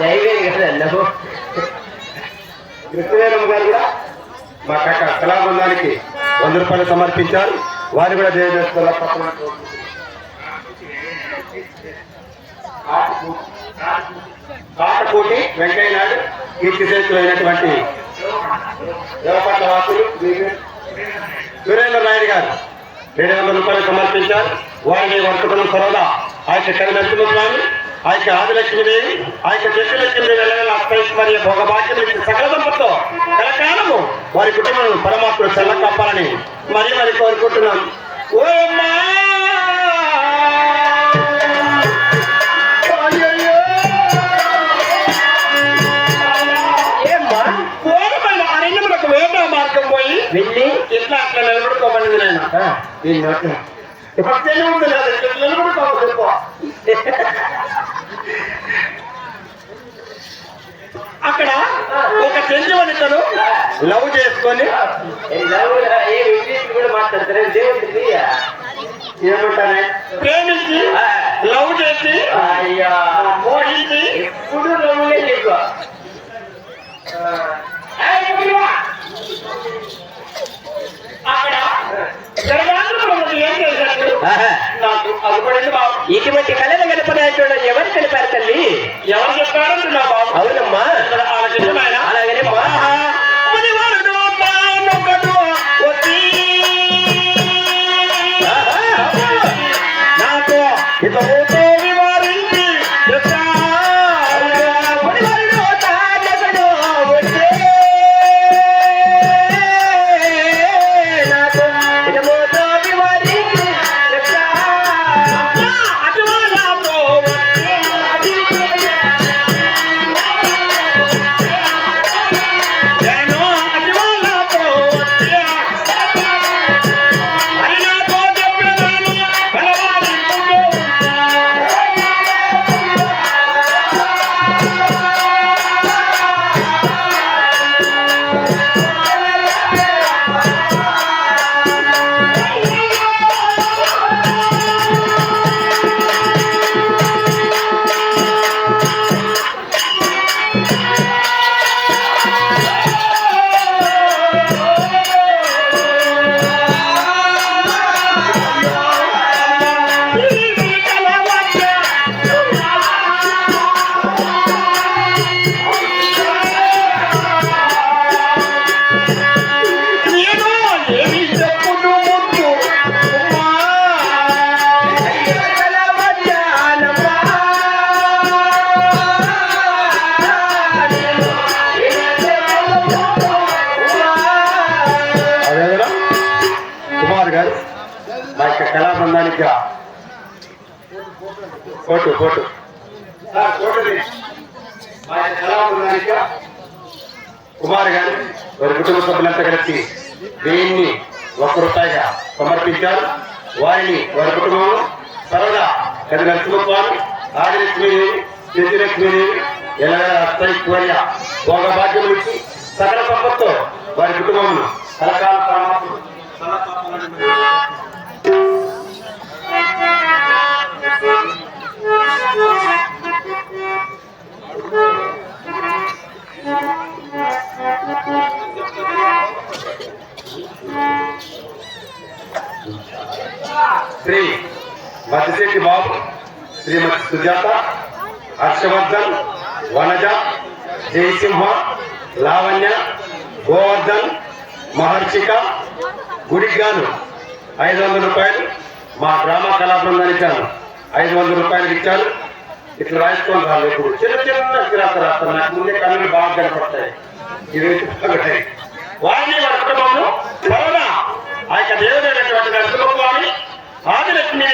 దైవే కదా కృష్ణవేణమ్మ గారు కూడా మా కక్క కళాబృందానికి వంద రూపాయలు సమర్పించారు. వారు కూడా జయదేశ్వర కాటకోటి వెంకయ్య నాయుడు కీర్తిశేషులైనటువంటి దేవపట్ల వాసులు సురేంద్ర నాయుడు గారు ఏడు వందల రూపాయలు సమర్పించారు. వారిని వర్తకులు సరదా ఆయన యొక్క కరినరసింహ స్వామి ఆ యొక్క ఆదిలక్ష్మీదేవి ఆ యొక్క చెట్టులక్ష్మీదేవి అత్తైశ్వర్య భోగభాగ్యం ఇచ్చి సకల సంపత్తో కలకాలము వారి కుటుంబం పరమాత్మ చల్ల కప్పాలని మరీ మరి కోరుకుంటున్నాం. ఓ అమ్మా! వెళ్ళి ఇట్లా అట్లా నిలబడుకోమన్నది నేను కదా ఇట్లా నిలబడుకోవాలి చెప్పు అక్కడ ఒక చెంచవనితను లవ్ చేసుకొని ఏ నవ్వురా, ఏ ఇంగ్లీష్ కూడా మాట్లాడతారు దేవుడికి ఏమంటానే? ప్రేమించి లవ్ చేసి మోహించి ఎప్పుడు నవ్వులే నీకు? ఇటువంటి కళలు గడపడానికి ఎవరు తెలిపారు తల్లి? ఎవరు బాబు? అవునమ్మా. the యొక్క రా. ఫోటో ఫోటో కుమార్ గారు వారి కుటుంబ సభ్యులంతా కలిసి దీన్ని ఒక్క రూపాయిగా సమర్పించారు. వారిని వారి కుటుంబం సరదా కది నరసింహస్వామి ఆదిలక్ష్మీదేవి సిద్ధిలక్ష్మీదేవి ఎలా అత్తైశ్వర్య భోగ భాగ్యములు నుంచి సకల సంపత్తో వారి కుటుంబమును కలకాల పరమాత్ముడు సుజాత హర్షవర్ధన్ వనజ జయసింహ లావణ్య గోవర్ధన్ మహర్షిక గుడిగాను. ఐదు వందల రూపాయలు మా గ్రామ కళా బృందాన్ని ఇచ్చాను. ఐదు వందల రూపాయలు ఇచ్చాను. ఇట్లా రాసుకోండి రాదు ఇప్పుడు చిన్న చిన్న కిరాత రాస్తారు నాకు ముందే కళ్ళు బాగా కనపడతాయి. ఇవి ఒకటే వారిని వారి కుటుంబము త్వరగా ఆ యొక్క దేవుడైనటువంటి నరసింహస్వామి ఆదిలక్ష్మి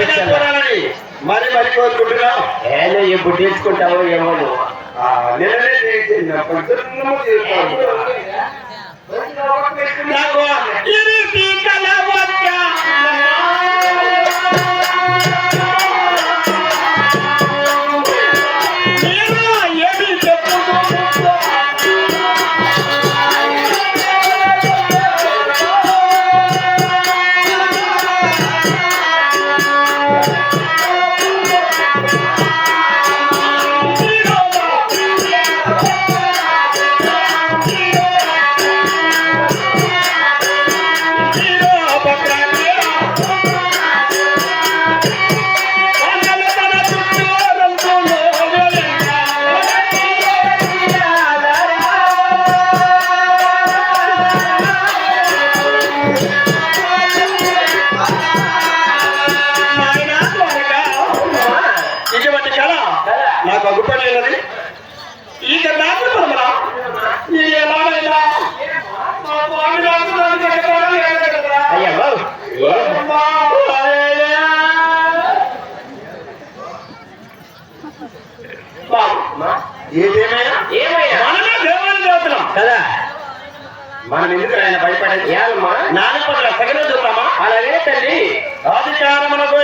చూడాలని మరి మరి కోరుకుంటున్నాం ఏదో ఏ ఏమో నిన్ననే తీర్చింది మనం ఎందుకు ఆయన భయపడే చేయాలమ్మా నాన్న పట్ల సగన చూద్దామా? అలాగే తల్లి. అధికారమునకు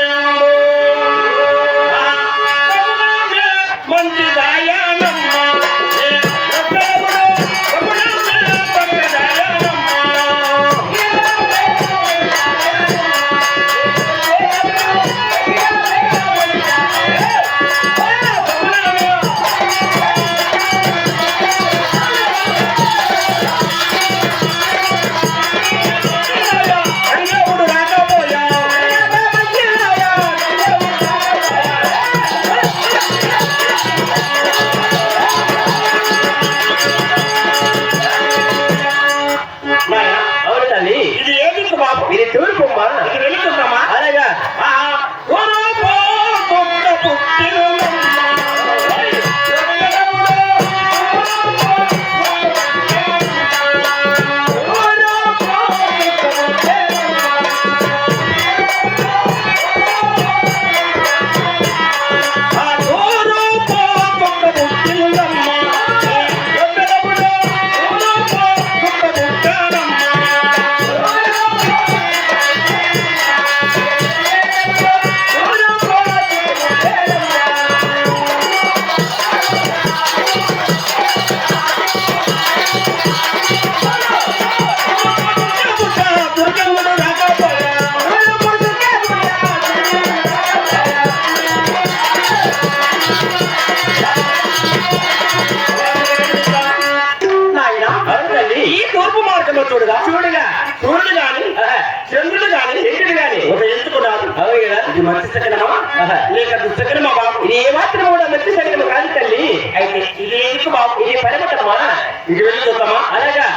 porque ఏమాత్రం కూడా మంచి సరిగ్గా కాదు తల్లి. అయితే ఇది ఇది పరిమితమా? ఇది వెళ్ళిపోతామా అలాగా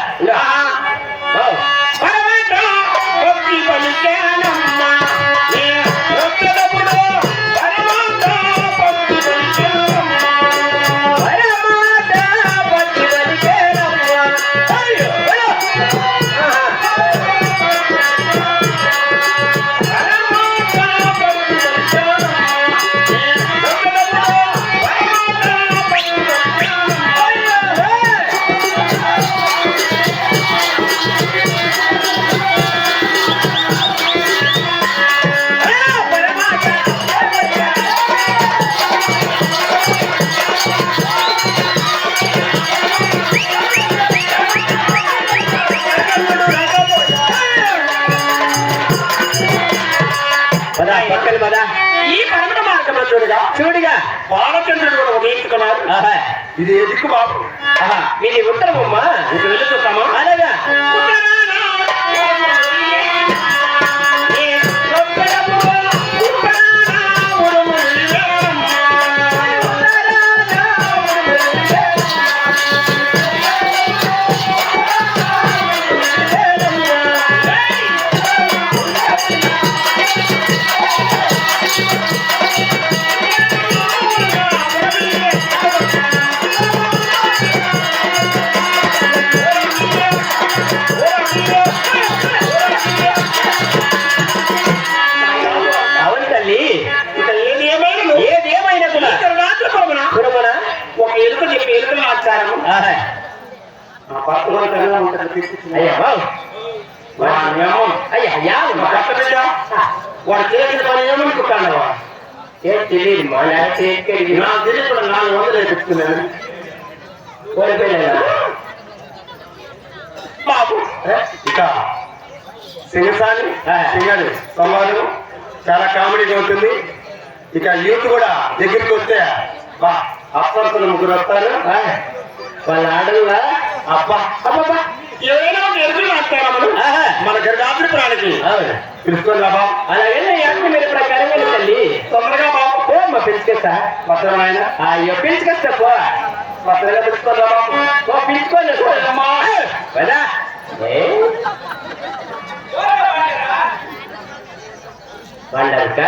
ఇది ఎందుకు బాబు. మీది ఉత్తరమమ్మా ఇక వెళ్ళి చూస్తామా అలాగా. అయ్యా బాబు అయ్యా యా మా భర్త బిడ్డ వాడు చేసిన పని ఏమనుకుంటాను ఏ తెలియదు మా నాకు నాలుగు వందలు కోల్పోయినా బాబు. ఇక? సింగసాని సింగడి సంవాదం చాలా కామెడీగా ఉంటుంది ఇక యూత్ కూడా దగ్గరికి వస్తే బా అప్పర్సులు ముగ్గురు వస్తారు. వాళ్ళ ఆడల్లా అబ్బా అబ్బబ్బా. ఏదైనా ఒక ఎదురు నాటుతారా మనం? గర్భాత్రి అవును. పిలుచుకొని రాబా అలాగే ఎంత మీరు ప్రకారం తల్లి? తొందరగా బాబు. పో మా పిలుచుకొస్తా. పత్రం ఆయన. అయ్యో పిలుచుకొస్తా పో. పో పిలుచుకోండి అమ్మా. పదా. వండరుక